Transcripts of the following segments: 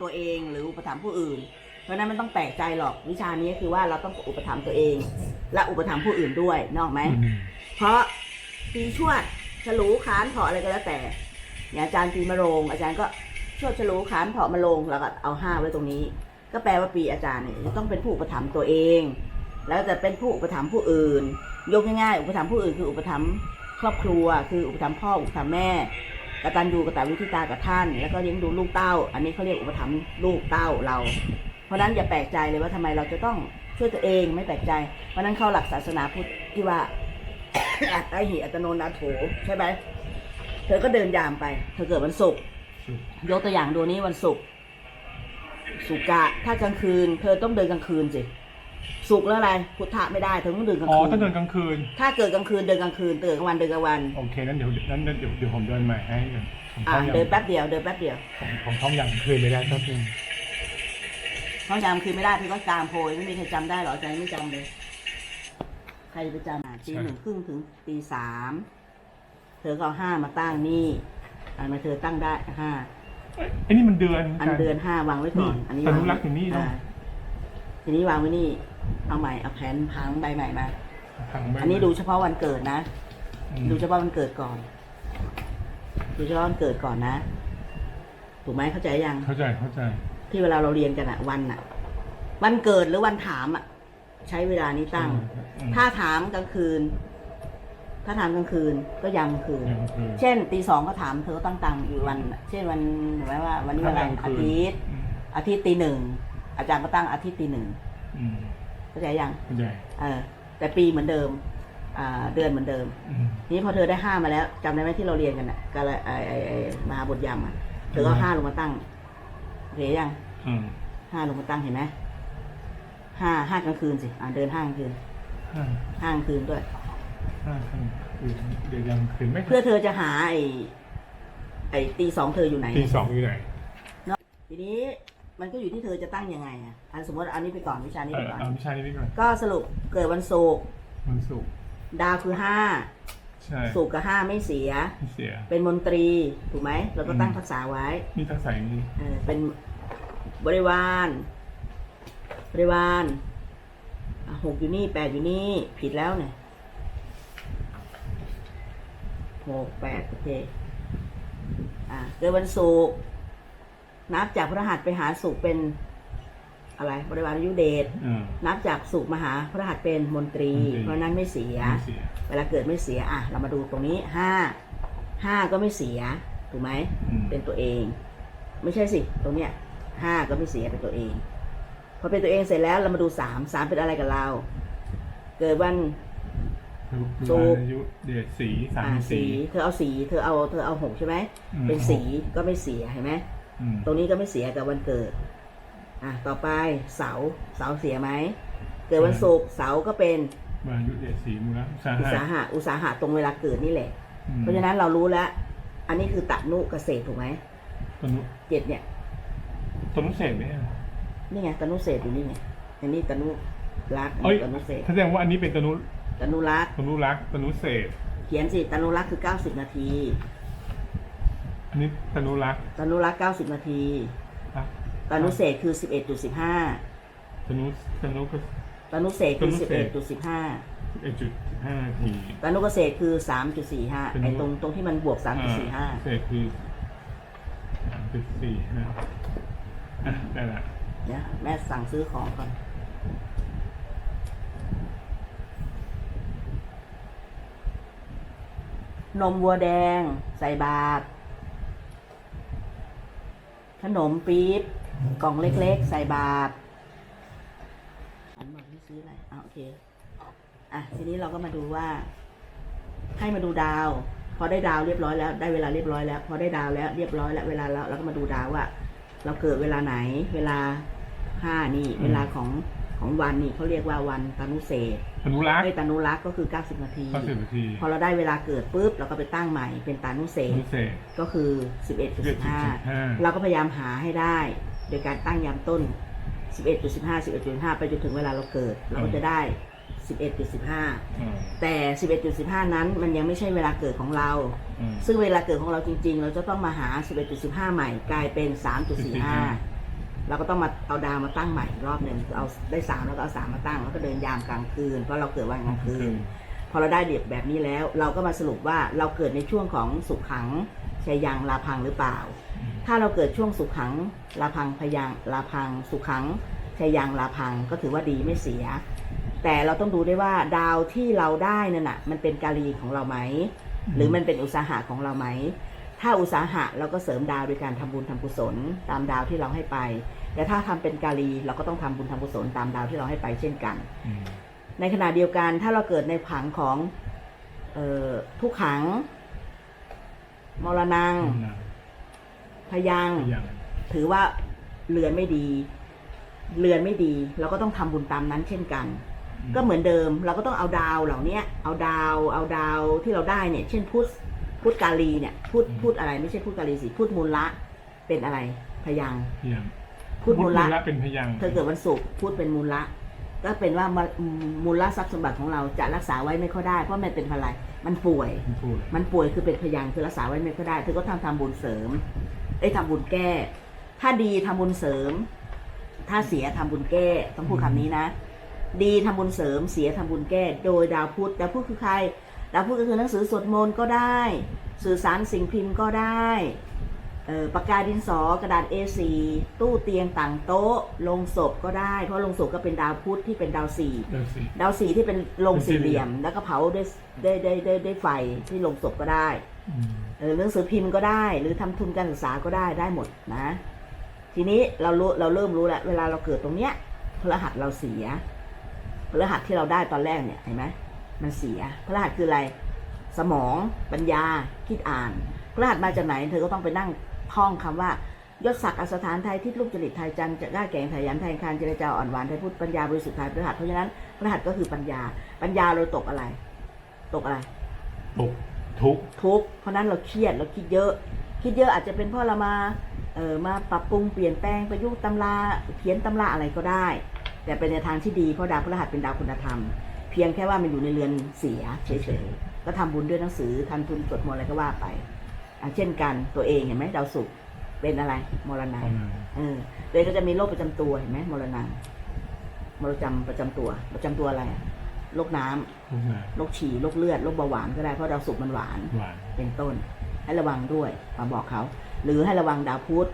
ตัวเอง หรืออุปถัมภ์ผู้อื่น เพราะฉะนั้นมันต้องแปลกใจหรอกวิชานี้คือว่าเราต้องอุปถัมภ์ตัวเอง และอุปถัมภ์ผู้อื่นด้วยนกออกไหมอืมเพราะปีชวดฉลูขานเถาะอะไรก็แล้วแต่อย่างอาจารย์ปีมะโรง อาจารย์ก็ชวดฉลูขานเถาะมะโรงแล้วก็เอาห้าไว้ตรงนี้ ก็แปลว่าปีอาจารย์เนี่ยจะต้องเป็นผู้อุปถัมภ์ตัวเอง แล้วจะเป็นผู้อุปถัมภ์ผู้อื่น ยกง่ายๆอุปถัมภ์ผู้อื่นคืออุปถัมภ์ครอบครัว คืออุปถัมภ์พ่ออุปถัมภ์แม่ กตัญญูกตวิธิตากับท่าน แล้วก็เลี้ยงดูลูกเต้า อันนี้เขาเรียกอุปถัมภ์ลูกเต้าเรา เพราะนั้นอย่าแปลกใจเลยว่าทำไมเราจะต้องช่วยตัวเองไม่แปลกใจ เพราะนั้นเข้าหลักศาสนาพุทธที่ว่าอัตตาหิอัตโนนาโถใช่ไหมเธอก็เดินยามไป เธอเกิดวันศุกร์ยกตัวอย่างดูนี้วันศุกร์สุกะถ้ากลางคืน เธอต้องเดินกลางคืนสิ สุกร์แล้วอะไรพุทธะไม่ได้เธอต้องเดินกลางอ๋อคืนต้องเดินกลางคืน ถ้าเกิดกลางคืนเดินกลางคืนตื่นกลางวันเดินกลางวันโอเคนั้นเดี๋ยวนั้นเดี๋ยวเดี๋ยวผมเดินใหม่ให้เดี๋ยวผมอ่าท่องยังเดินแป๊บเดียวเดินแป๊บเดียวผมผมท่องยังคืนไม่ได้แป๊บนึงท้องจำคืนไม่ได้พี่ก็จามโพยไม่มีใครจำได้หรอใจไม่จำเลย ใครจะไปจำอะตีหนึ่งครึ่งถึงตีสามเธอก็เอาห้ามาตั้งนี่อันมาเธอตั้งได้ห้า เอ้ยไอ้นี่มันเดือนอันเดือนห้า วางไว้ก่อนนี่อันนี้อวางนุรักษ์อยู่นี่เนอะาทีนี้วางไว้นี่ เอาใหม่เอาแผ่นพังใบใหม่มา ทางไม่อันนี้ดูเฉพาะวันเกิดนะอืมดูเฉพาะวันเกิดก่อน ดูเฉพาะวันเกิดก่อนนะ ถูกไหมเข้าใจยัง เข้าใจเข้าใจที่เวลาเราเรียนกันอะวันอะวันเกิดหรือวันถามอะใช้เวลานี้ตั้ง อืมถ้าถามกลางคืน ถ้าถามกลางคืนก็ยำคืนยังคืนเช่นตีสองก็ถามเธอก็ตั้งตังอยู่วัน เช่นวันหมายว่าวันนี้วันอะไรถ้ากลางอาคืนทิตย์ อืมอาทิตย์ตีหนึ่งอาจารย์ก็ตั้งอาทิตย์ตีหนึ่ง อืม เข้าใจยังเข้าใจเออแต่ปีเหมือนเดิมอ่าเดือนเหมือนเดิม อืมทีนี้พอเธอได้ห้ามาแล้วจำได้ไหมที่เราเรียนกันอะกาละไอไอไอมหาบทยำอะเธอก็อืม ห้าลงมาตั้งเห็นยังอืมห้าลงมาตั้งเห็นไหมห้าห้ากลางคืนสิอ่าเดินห้ากลางคืนห้าห้ากลางคืนด้วย ห้าคืนเดี๋ยวยังคืนไม่เพื่อเธอจะหาไอไอตีสองเธออยู่ไหน ตีสองอยู่ไหน ทีนี้ มันก็อยู่ที่เธอจะตั้งยังไงอะอันสมมติอันนี้ไปก่อนวิชานี้เอไปอก่อน เอาวิชานี้ไปก่อนก็สรุปเกิดวันศุกร์วันศุกร์ดาวคือห้าใช่ศุกร์กับห้าไม่เสีย ไม่เสีย เป็นมนตรีถูกไหมเราก็ตั้งอืม ทักษะไว้นี่ทักษะนี้เออเป็นบริวาร บริวารอะหกอยู่นี่แปดอยู่นี่ผิดแล้วเนี่ยหกแปดโอเคอะเกิดวันศุกร์ นับจากพระหัสไปหาศุกร์เป็นอะไรบริวารอายุเดชอ่า นับจากศุกร์มาหาพระหัสเป็นมนตรี มนตรี เพราะฉะนั้นไม่เสีย ไม่เสียเวลาเกิดไม่เสียอะเรามาดูตรงนี้ห้าห้าก็ไม่เสียถูกไหมอืมเป็นตัวเอง ไม่ใช่สิ ตรงเนี้ยห้าก็ไม่เสียเป็นตัวเองพอเป็นตัวเองเสร็จแล้วเรามาดูสามสามเป็นอะไรกับเรา เกิดวันศุกร์อายุเดชสีสามอ่าสี สีเธอเอาสี เธอเอาเธอเอาหกใช่ไหมอืมเป็นสีก็ไม่เสียเห็นไหมอืม ตรงนี้ก็ไม่เสียกับวันเกิด อะ ต่อไปเสาร์เสาร์เสียไหม เกิดวันศุกร์เสาร์ก็เป็นอายุเดชสีมูลค่าอุตสาหะ อุตสาหะตรงเวลาเกิดนี่แหละอืมเพราะฉะนั้นเรารู้แล้ว อันนี้คือตนุเกษตรถูกไหมตนุเจ็ดเนี่ยตนุเศษไหมอะนี่ไงตนุเศษอยู่นี่ไง อันนี้ตนุรักษ์เอ้ยตนุเศษแสดงว่าอันนี้เป็นตนุตนุรักษ์ตนุรักษ์ตนุเศษ เขียนสิตนุรักษ์คือ90นาทีอัน นี้ตนุรักษ์ตนุรักษ์90 นาทีรักตนุเศษคือ 11.15ตนุตนุก็ ตนุเศษคือ ตนุเศษ11.15เอ็ดจุดห้าทีตนุเกษตรคือ 3.45ไอ้ตรงตรงที่มันบวกเศษคือสามจุดสี่ห้าอะได้ละ3.45เนี่ยแม่สั่งซื้อของก่อน นมวัวแดง ใส่บาตร ขนมปี๊บกล่องเล็กๆ ใส่บาตรอันบอกที่ซื้ออะไรอะโอเคอะทีนี้เราก็มาดูว่า ให้มาดูดาว พอได้ดาวเรียบร้อยแล้วได้เวลาเรียบร้อยแล้ว พอได้ดาวแล้วเรียบร้อยแล้วเวลาแล้วเราก็มาดูดาวว่าเราเกิดเวลาไหน เวลาห้านี่ เวลาของ ของวันนี่เขาเรียกว่าวันตานุเศษตนุรักษ์ไอ้ตานุรักษ์ก็คือ 90 นาที ก็สิบนาทีพอเราได้เวลาเกิดปุ๊บเราก็ไปตั้งใหม่เป็นตานุเศตษนุเศษก็คือสิบเอ็ดจุดห้า11.15 เราก็พยายามหาให้ได้ โดยการตั้งยามต้น 11.15 11.5 ไปจนถึงเวลาเราเกิด เราก็จะได้ 11.15 แต่ 11.15 นั้นมันยังไม่ใช่เวลาเกิดของเรา ซึ่งเวลาเกิดของเราจริง ๆ เราจะต้องมาหา 11.15 ใหม่กลายเป็น 3.45 เราก็ต้องมาเอาดาวมาตั้งใหม่อีกรอบหนึ่งคือเอาได้สามแล้วก็เอาสามมาตั้งแล้วก็เดินยามกลางคืนเพราะเราเกิดวันกลางคืน พอเราได้เดียบแบบนี้แล้ว เราก็มาสรุปว่าเราเกิดในช่วงของสุขขังชัยยังลาพังหรือเปล่า ถ้าเราเกิดช่วงสุขขังลาพังพยังลาพัง สุขขังชัยยังลาพังก็ถือว่าดีไม่เสีย แต่เราต้องดูได้วยว่าดาวที่เราได้นั่นน่ะมันเป็นกาลีของเราไหมหรือมันเป็นอุตสาหะของเราไหมถ้าอุตสาหะเราก็เสริมดาวโดยการทำบุญทำกุศล ตามดาวที่เราให้ไป แต่ถ้าทำเป็นกาลี เราก็ต้องทำบุญทำกุศลตามดาวที่เราให้ไปเช่นกันอืมในขณะเดียวกันถ้าเราเกิดในผังของเออทุกขัง มรณังนะพยังอย่างถือว่าเรือนไม่ดี เรือนไม่ดี เราก็ต้องทำบุญตามนั้นเช่นกัน ก็เหมือนเดิม เราก็ต้องเอาดาวเหล่าเนี้ยเอาดาว เอาดาวที่เราได้เนี่ย เช่นพุทธพุทธกาลีเนี่ยพุทธพุทธอะไร ไม่ใช่พุทธกาลีสิพุทธมูลละเป็นอะไรพยังอย่าง พุทธมูลละเป็นพยังค์เธอเกิดวันศุกร์พุธเป็นมูลละก็เป็นว่ามามูลละทรัพย์สมบัติของเราจะรักษาไว้ไม่ค่อยได้เพราะมันเป็นอะไรมันป่วย มันพูดมันป่วยคือเป็นพยางค์คือรักษาไว้ไม่ค่อยได้เธอก็ทำทำบุญเสริมเอ้ยทำบุญแก้ ถ้าดีทำบุญเสริม ถ้าเสียทำบุญแก้ต้องพูดคำนี้นะ ดีทำบุญเสริมเสียทำบุญแก้ โดยดาวพุธดาวพุธคือใครดาวพุธก็คือหนังสือสวดมนต์ก็ได้ สื่อสารสิ่งพิมพ์ก็ได้เอ่อ ปากกาดินสอกระดาษ A4 ตู้เตียงต่างโต๊ะลงศพก็ได้ เพราะลงศพก็เป็นดาวพุธที่เป็นดาวสี่เดี๋ยวสิดาวสีที่เป็นลงเป็นสี่สี่เหเหลี่ลี่ยยมมแล้วก็เผาด้วยด้วยด้วยด้วยด้วยไฟที่ลงศพก็ได้อืมเออหนังสือพิมพ์ก็ได้ หรือทำทุนการศึกษาก็ได้ได้หมดนะ ทีนี้เรารู้เราเริ่มรู้แล้วเวลาเราเกิดตรงเนี้ยพฤหัสเราเสียพฤหัสที่เราได้ตอนแรกเนี่ยเห็นไหมมันเสียพฤหัสคืออะไร สมองปัญญาคิดอ่านพฤหัสมาจากไหน เธอก็ต้องไปนั่ง ท่องคำว่ายศศักดิ์อสถานไทยทิศลูกจริตไทยจันจะกล้าแก่งไทยยันไทยคานเจรจาอ่อนหวานไทยพุทธปัญญาบริสุทธิ์ไทยพฤหัสเพราะฉะนั้นพฤหัสก็คือปัญญา ปัญญาเราตกอะไร ตกอะไร ตกทุกทุกเพราะนั้นเราเครียดเราคิดเยอะ คิดเยอะอาจจะเป็นเพราะเรามาเออมาปรับปรุงเปลี่ยนแปลงประยุกต์ตำราเขียนตำราอะไรก็ได้ แต่เป็นในทางที่ดีเพราะดาวพฤหัสเป็นดาวคุณธรรม เพียงแค่ว่ามันอยู่ในเรือนเสียเฉยๆก็ทำบุญด้วยหนังสือทำทุนสวดมนต์อะไรก็ว่าไป เช่นกันตัวเองเห็นไหมดาวศุกร์เป็นอะไร มรณะประมาณเออตัวเองก็จะมีโรคประจำตัวเห็นไหมมรณะมรณะประจำตัว ประจำตัวอะไรอะโรคน้ำทุกข์นะโรคฉี่โรคเลือดโรคเบาหวานก็ได้เพราะดาวศุกร์มันหวานหวาน เป็นต้น ให้ระวังด้วยมาบอกเขา หรือให้ระวังดาวพุธ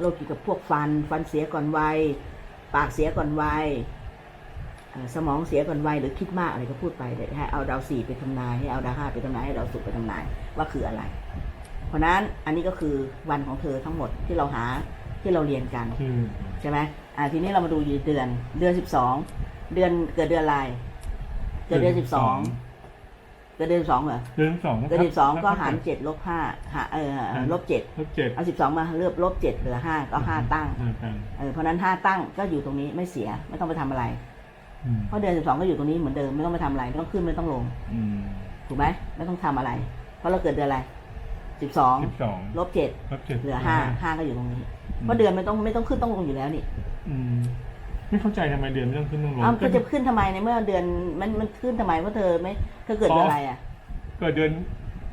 โรคเกี่ยวกับพวกฟัน ฟันเสียก่อนวัยปากเสียก่อนวัยเอ่อสมองเสียก่อนวัยหรือคิดมากอะไรก็พูดไปเดี๋ยวให้เอาดาวสี่ไปทำนายให้เอาดาวห้าไปทำนายให้ดาวศุกร์ไปทำนายว่าคืออะไร เพราะนั้นอันนี้ก็คือวันของเธอทั้งหมดที่เราหาที่เราเรียนกันคือใช่ไหมอ่าทีนี้เรามาดูเดือน เดือนสิบสองเดือนเกิดเดือนอะไรเกิดเดือนสิบสองเกิดเดือนสิบสองเหรอเดือนสองเกิดสิบสองก็หารเจ็ดลบห้าหาเออลบเจ็ดลบเจ็ดเอาสิบสองมาเลือบลบเจ็ดเหลือห้าก็ห้าตั้งห้าตั้งเออเพราะนั้นห้าตั้งก็อยู่ตรงนี้ไม่เสียไม่ต้องไปทำอะไรอืมเพราะเดือนสิบสองก็อยู่ตรงนี้เหมือนเดิมไม่ต้องไปทำอะไรไม่ต้องขึ้นไม่ต้องลงอืมถูกไหมไม่ต้องทำอะไร เพราะเราเกิดเดือนอะไร สิบสองสิบสองลบเจ็ดลบเจ็ดเหลือห้าห้าก็อยู่ตรงนี้เพราะเดือนไม่ต้องไม่ต้องขึ้นต้องลงอยู่แล้วนี่อืมไม่เข้าใจทำไมเดือนไม่ต้องขึ้นต้องลงอ้าวก็จะขึ้นทำไมในเมื่อเดือนมันมันขึ้นทำไมเพราะเธอไม่เธอเกิดเดือนอะไรอะเกิดเดือน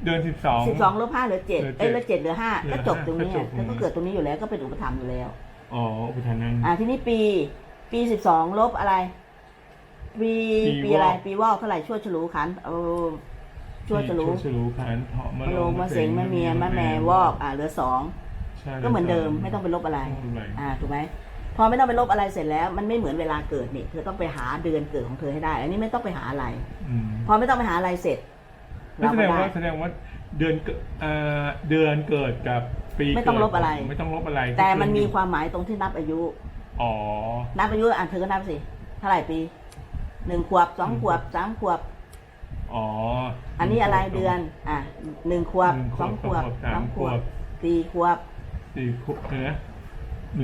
เดือนสิบสองสิบสองลบห้าเหลือเจ็ดเหลือเจ็ดเอ้ยเหลือเจ็ดเหลือห้าเหลือก็จบตรงนี้ห้าก็จบเธอก็เกิดตรงนี้อยู่แล้วก็เป็นอุปธรรมอยู่แล้วอ๋ออุปทานนั้นอ่าทีนี้ปี ปีสิบสองลบอะไร ปีปีปีอะไรวอกปีวอกเท่าไหร่ชั่วฉลูขันเอา ชั่วฉลูชั่วฉลูขันเหาะมะมะโรโรงมะเสงมะเมียมะแม่วอกอ่าเหลือสองใช่ก็เหมือนเดิมไม่ต้องไปลบอะไรม่ต้องปลบอ่าถูกไหมพอไม่ต้องไปลบอะไรเสร็จแล้ว มันไม่เหมือนเวลาเกิดนี่เธอต้องไปหาเดือนเกิดของเธอให้ได้ อันนี้ไม่ต้องไปหาอะไรอืมพอไม่ต้องไปหาอะไรเสร็จนั่เรานแสก็ดงได้ว่าแสดงว่าเดือนเกิดอ่าเดือนเกิดกับปีไม่ต้องลบอะไร ไม่ต้องลบอะไร แต่มันมีความหมายตรงที่นับอายุอ๋อนับอายุอ่านเธอก็นับสิเท่าไหร่ปีหนึ่งขวบสองขวบสามขวบ อ๋ออันนี้อะไรเดือน อะหนึ่งขวบหนึ่งสองขวบสามขวบสี่ขวบสี่ขวบเนื้อ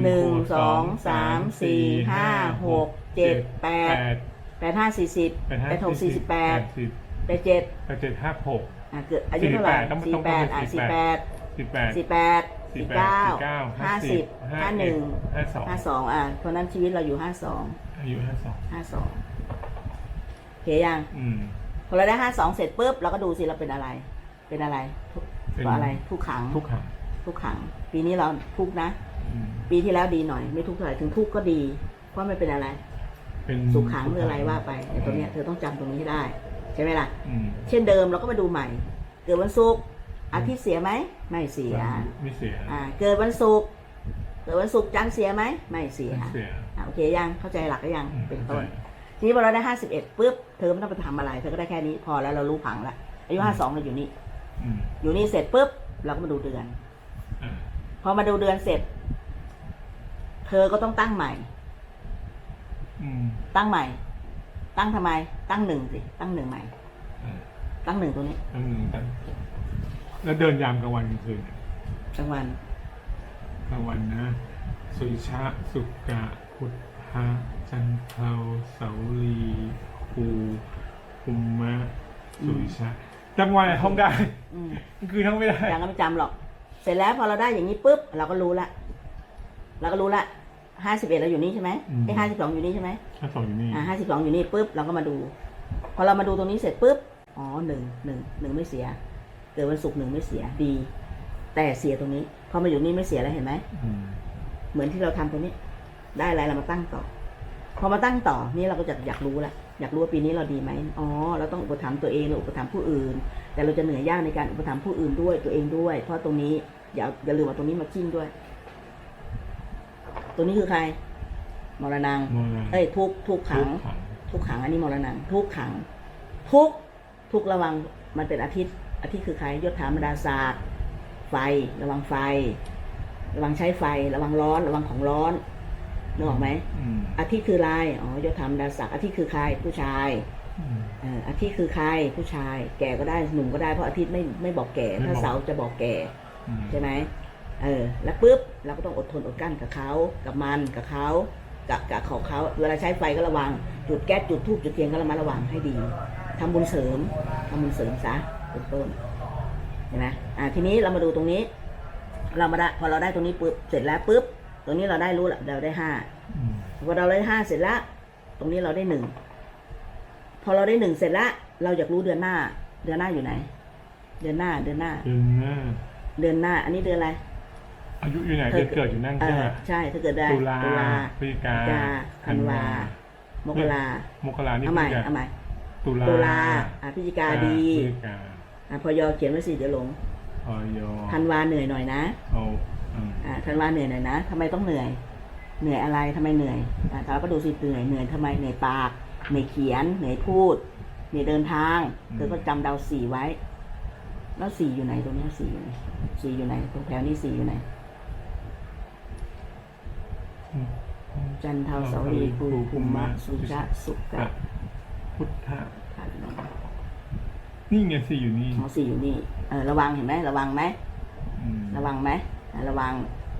หนึ่งสองสามสี่ห้าหกเจ็ดแปดแปดห้าสี่สิบแปดห้าแปดหกสี่สิบแปดสิบแปดเจ็ดแปดเจ็ดห้าหกอะเกิดอายุเท่าไหร่48ต้องสี่ต้องแปดเป็นอะสี่สี่แปแปดดสิบแปดสี่แปดสี่เก้าเก้าห้าสิบห้าหนึ่งห้าสองห้าสองอะเพราะนั้นชีวิตเราอยู่ห้าสองอายุห้าสองห้าสองโอเคยังอืม พอเราได้ห้าสองเสร็จปุ๊บเราก็ดูสิเราเป็นอะไร เป็นอะไรทุกเป็นก็อะไรทุกขังทุกครั้งทุกขัง ปีนี้เราทุกข์นะ อืมปีที่แล้วดีหน่อย ไม่ทุกข์เท่าไหร่ถึงทุกข์ก็ดี เพราะไม่เป็นอะไร เป็นสุขขังหรืออะไรว่าไปในตรงเนี้ยเธอต้องจำตรงนี้ให้ได้ใช่ไหมล่ะ อืมเช่นเดิมเราก็มาดูใหม่ เกิดวันศุกร์อาทิตย์เสียไหมไม่เสียไม่เสียอ่าเกิดวันศุกร์เกิดวันศุกร์จันทร์เสียไหมไม่เสียไม่เสีย อ่าโอเคยังเข้าใจหลักก็ยังอืมเป็นต้นเข้าใจ ทีนี้พอเราได้ห้าสิบเอ็ดปุ๊บเธอไม่ต้องไปทำอะไรเธอก็ได้แค่นี้พอแล้วเรารู้ผังละอายุห้าสองเราอยู่นี่อืมอยู่นี่เสร็จปุ๊บเราก็มาดูเดือนอ่าพอมาดูเดือนเสร็จ เธอก็ต้องตั้งใหม่อืมตั้งใหม่ ตั้งทำไม ตั้งหนึ่งสิ ตั้งหนึ่งใหม่อ่าตั้งหนึ่งตัวนี้ตั้งหนึ่งตั้งแล้วเดินยามกลางวันกลางคืนกลางวันกลางวันนะ สุริชะสุกะพุทธะจันทราเสาลีภูภูมะสุริชะกลางวันอะท่องได้อืมกลางคืนท่องไม่ได้ยังก็ไม่จำหรอก เสร็จแล้วพอเราได้อย่างนี้ปุ๊บเราก็รู้ละเราก็รู้ละห้าสิบเอ็ดเราอยู่นี่ใช่ไหมไอ้ห้าสิบสองอยู่นี่ใช่ไหมถ้าสองอยู่นี่อ่าห้าสิบสองอยู่นี่ปุ๊บเราก็มาดู พอเรามาดูตรงนี้เสร็จปุ๊บอ๋อหนึ่งหนึ่งหนึ่งไม่เสีย เกิดวันศุกร์หนึ่งไม่เสียดี แต่เสียตรงนี้พอมาอยู่นี่ไม่เสียแล้วเห็นไหมอืมเหมือนที่เราทำตรงนี้ ได้อะไรเรามาตั้งต่อ พอมาตั้งต่อนี่เราก็จะอยากรู้ละอยากรู้ว่าปีนี้เราดีไหมอ๋อเราต้องอุปถัมภ์ตัวเองหรืออุปถัมภ์ผู้อื่น แต่เราจะเหนื่อยยากในการอุปถัมภ์ผู้อื่นด้วยตัวเองด้วย เพราะตรงนี้อย่าอย่าลืมเอาตรงนี้มาจิ้มด้วย ตัวนี้คือใคร มรณังมองอะไรเอ้ยทุกข์ทุกข์ขังทุกขัง ทุกขังอันนี้มรณะทุกขัง ทุกทุกระวังมันเป็นอาทิตย์อาทิตย์คือใครยศถามดาศาสตร์ไฟ ระวังไฟ ระวังใช้ไฟ ระวังร้อน ระวังของร้อน นึกออกไหมอืมอาทิตย์คืออะไรอ๋อยศถามดาศักดิ์อาทิตย์คือใครผู้ชายอืมเอ่ออาทิตย์คือใครผู้ชาย แก่ก็ได้หนุ่มก็ได้เพราะอาทิตย์ไม่ไม่บอกแก่ไม่ถ้าบอกเสาร์จะบอกแก่อืมใช่ไหมเออแล้วปุ๊บเราก็ต้องอดทนอดกลั้นกับเขากับมันกับเขากับกับของเขาเวลาใช้ไฟก็ระวัง จุดแก๊สจุดทูบจุดเทียนก็ระมัดระวังให้ดีทำบุญเสริมทำบุญเสริมซะเป็นต้นเห็นไหมอ่าทีนี้เรามาดูตรงนี้ เรามาได้พอเราได้ตรงนี้ปุ๊บเสร็จแล้วปุ๊บ ตรงนี้เราได้รู้ละเราได้ห้าอืมพอเราได้ห้าเสร็จแล้วตรงนี้เราได้หนึ่งพอเราได้หนึ่งเสร็จแล้วเราอยากรู้เดือนหน้า เดือนหน้าอยู่ไหน เดือนหน้า เดือนหน้า เดือนหน้า เดือนหน้า อันนี้เดือนอะไร อายุอยู่ไหนเดือนเกิดอยู่นั่นเอใช่ไหมอใช่ถ้าเกิดได้ตุลาตุลาพฤศจิกาพฤศจิกาธันวามกรามกรานี่เอาใหม่พฤศจิกาเอาใหม่ตุลาตุลาอะพฤศจิกาดีพฤศจิกาอะพอยอเขียนไว้สิเดี๋ยวหลงพอยอธันวาเหนื่อยหน่อยนะเอาอืมอะธันวาเหนื่อยหน่อยนะทำไมต้องเหนื่อย เหนื่อยอะไรทำไมเหนื่อยอะเราก็ดูสิเหนื่อยเหนื่อยทำไมเหนื่อยปากเหนื่อยเขียนเหนื่อยพูดเหนื่อยเดินทางเธอก็จำเดาสี่ไว้ แล้วสี่อยู่ไหนตรงนี้สี่อยู่ไหนสี่อยู่ไหน ตรงแถวนี้สี่อยู่ไหนจันทร์เสารีภูภูมะสุชะสุกะพุทธะขันธ์นี่ไงสี่อยู่นี่ของสี่อยู่นี่เออระวังเห็นไหมระวังไหมอืมระวังไหมอะ ระวัง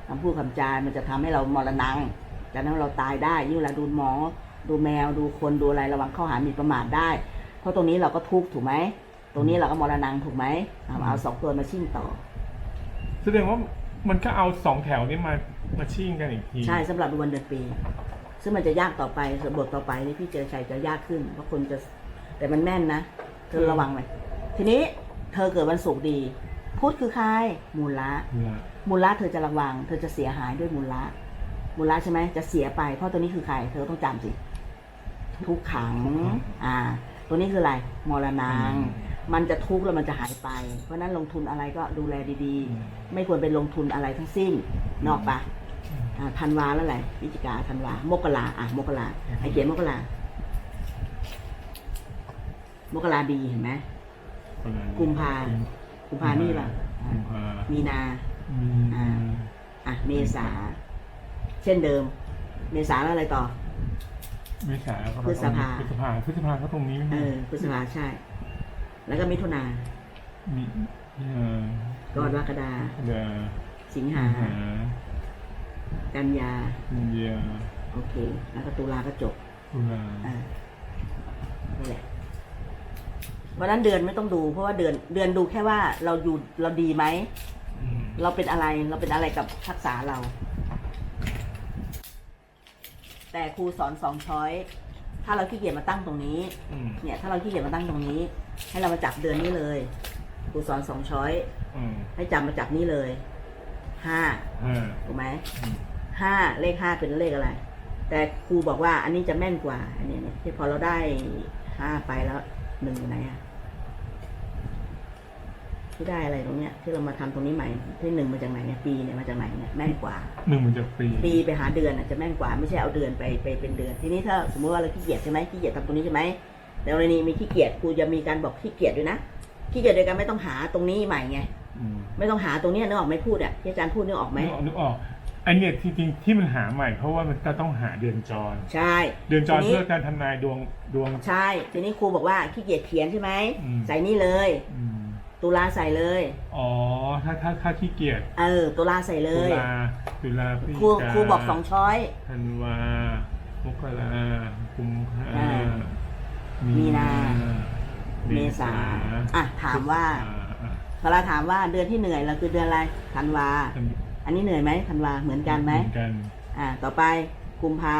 คำพูดคำจา มันจะทำให้เรามรณังจะทำให้เราตายได้ ยิ่งเวลาดูหมอ ดูแมว ดูคน ดูอะไรระวังเข้าหาหมีประมาทได้ เพราะตรงนี้เราก็ทุกข์ถูกไหม ตรงนี้เราก็มรณังถูกไหมเอาเอาสองตัวมาชิ่งต่อ แสดงว่ามันก็เอาสองแถวนี้มามาชิ่งกันอีกที ใช่สำหรับดูวันเดือนปี ซึ่งมันจะยากต่อไปบทต่อไปนี่พี่เจอชัยจะยากขึ้น เพราะคนจะ แต่มันแม่นนะ เธอระวังไหมทีนี้เธอเกิดวันศุกร์ดี พุธคือใครมูลละละมูลละเธอจะระวัง เธอจะเสียหายด้วยมูลละมูลละใช่ไหมจะเสียไป เพราะตัวนี้คือใคร เธอต้องจำสิทุกขัง อ่า ตัวนี้คืออะไรมรณังมันจะทุกข์แล้วมันจะหายไป เพราะฉะนั้นลงทุนอะไรก็ดูแลดีอืมๆไม่ควรเป็นลงทุนอะไรทั้งสิ้น นอกปะอ่าธันวาแล้วแหละพิจิกาธันวามกราอะมกราไอเขียนมกรามกราดีเห็นไหมประมาณนี้กุมภา กุมภานี่ป่ะกุมภามีนา มีอ่า อะเมษา เช่นเดิม เมษาแล้วอะไรต่อ เมษาก็พฤษภา พฤษภาพฤษภาก็ตรงนี้เออพฤษภาใช่ แล้วก็มิถุนามีเออกรกฎาเดือสิงสิหางหากันยาอินเดียโอเค แล้วก็ตุลาก็จบตุลาอ่านี่แหละ เพราะฉะนั้นเดือนไม่ต้องดู เพราะว่าเดือนเดือนดูแค่ว่าเราอยู่เราดีไหมอืมเราเป็นอะไรเราเป็นอะไรกับทักษะเรา แต่ครูสอนสองช้อย ถ้าเราขี้เกียจมาตั้งตรงนี้อืมเนี่ย ถ้าเราขี้เกียจมาตั้งตรงนี้ ให้เรามาจับเดือนนี้เลย ครูสอนสองช้อยอืมให้จำมาจากนี้เลยห้าห้าถูกไหมอืมห้าเลขห้าเป็นเลขอะไร แต่ครูบอกว่าอันนี้จะแม่นกว่า อันนี้เนี่ยที่พอเราได้ห้าไปแล้ว หนึ่งอยู่ไหนอะที่ได้อะไรตรงเนี้ย ที่เรามาทำตรงนี้ใหม่ที่หนึ่งมาจากไหนเนี่ยปีเนี่ยมาจากไหนเนี่ยแม่นกว่าหนึ่งมันจะปีปีไปหาเดือนอะจะแม่นกว่าไม่ใช่เอาเดือนไปไปเป็นเดือน ทีนี้ถ้าสมมติว่าเราขี้เกียจใช่ไหมขี้เกียจทำตรงนี้ใช่ไหมแต่กรณีมีขี้เกียจครูจะมีการบอกขี้เกียจด้วยนะขี้เกียจโดยการไม่ต้องหาตรงนี้ใหม่ไงอืมไม่ต้องหาตรงเนี้ยนึกออกไหมพูดอะที่อาจารย์พูดนึกออกไหมนึกออก นึกออกอันเนี้ยที่จริงที่มันหาใหม่ เพราะว่ามันจะต้องหาเดือนจร ใช่เดือนจรทีนี้เพื่อการทำนายดวงดวง ใช่ ทีนี้ครูบอกว่าขี้เกียจเขียนใช่ไหม อืม ใส่นี่เลย อืมตุลาใส่เลย อ๋อถ้าถ้าถ้าขี้เกียจเออ ตุลาใส่เลตุย ลาตุลาพฤศครูจิกาครูบอกสองช้อย ธันวามกรากุมภาอ่ามีนา เมษาอะ ถามว่าอ่อะพอเราถามว่าเดือนที่เหนื่อยเราคือเดือนอะไรธันวา อันนี้เหนื่อยไหมธันวาเหมือนกันไหมเหมือนกันอ่า ต่อไปกุมภา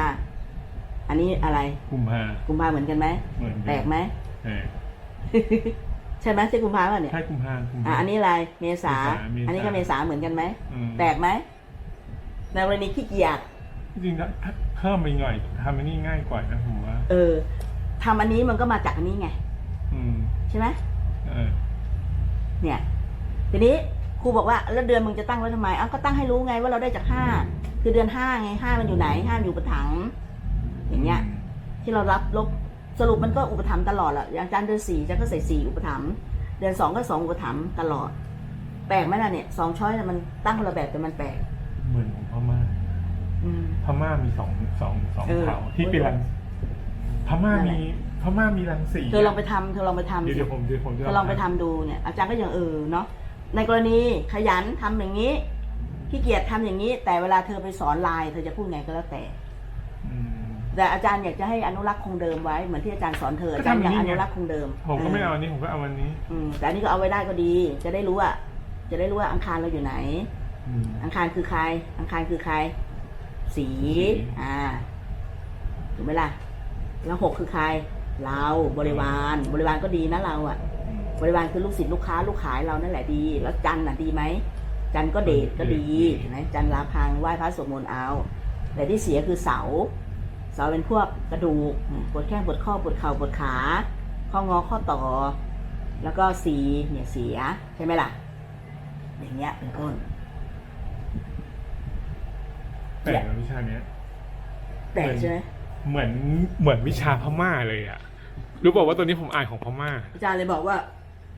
อันนี้อะไรกุมภากุมภาเหมือนกันไหมเหมือนกันแปลกไหมแปลกใช่ไหมใช่กุมภาป่ะเนี่ยใช่กุมภากุมภา อะอันนี้อะไรเมษา เมษาอันนี้ก็เมษาเหมือนกันไหมอืม แปลกไหมในกรณีขี้เกียจจริงๆแล้วถ้าเพิ่มไปหน่อยทำอันนี้ง่ายกว่านะผมว่า เออทำอันนี้มันก็มาจากอันนี้ไง อืมใช่ไหม เออ เนี่ย ทีนี้ ครูบอกว่าแล้วเดือนมึงจะตั้งไว้ทำไมอ้าวก็ตั้งให้รู้ไงว่าเราได้จากห้าคือเดือนห้าไงห้ามันอยู่ไหนห้ามันอยู่ประถัง อย่างเงี้ย ที่เรารับลบสรุปมันก็อุปถัมภ์ตลอดแหละอย่างอาจารย์เดือนสี่อาจารย์ก็ใส่สี่อุปถัมภ์เดือนสองก็สองอุปถัมภ์ตลอด แปลกไหมล่ะเนี่ยสองช้อยน่ะมันตั้งคนละแบบแต่มันแปลกเหมือนของพม่าอืมพม่ามีสองสองสองเออเผ่าที่เป็นรังพม่ามีพม่ามีรังสีเธอลองไปทำเธอลองไปทำเดี๋ยวสิเดี๋ยวผมเดี๋ยวผมจะเธอลองไปทำดูเนี่ยอาจารย์ก็ยังเออเนาะ ในกรณีขยันทำอย่างนี้ขี้เกียจทำอย่างนี้ แต่เวลาเธอไปสอนไลน์เธอจะพูดไงก็แล้วแต่อืมแต่อาจารย์อยากจะให้อนุรักษ์คงเดิมไว้เหมือนที่อาจารย์สอนเธอก็อาจารย์อยากทำอย่างนี้อไงนุรักษ์คงเดิมผมก็ไม่เอาอันนี้ผมก็เอาอันนี้ อืมแต่อันนี้ก็เอาไว้ได้ก็ดี จะได้รู้ว่า จะได้รู้ว่าอังคารเราอยู่ไหนอืมอังคารคือใคร อังคารคือใครสีสี อ่าถูกไหมล่ะแล้วหกคือใคร เราบริวารบริวารก็ดีนะเราอะอืม บริวารคือลูกศิษย์ลูกค้าลูกขายเรานั่นแหละดี แล้วจันทร์น่ะดีไหมจันทร์ก็เดชก็ดีดีเห็นไหมจันทร์ลาพังไหว้พระสวดมนต์เอา แต่ที่เสียคือเสา เสาเป็นพวกกระดูกปวดแข้งปวดข้อปวดเข่าปวดขา ข้องอข้อต่อ แล้วก็สีเนี่ยเสียใช่ไหมล่ะ อย่างเงี้ยเป็นต้นแปลกกับวิชาเนี้ยแต่ใช่ไหมเหมือนเหมือนวิชาพม่าเลยอะรู้บอกว่าตัวนี้ผมอ่านของพม่าอาจารย์เลยบอกว่า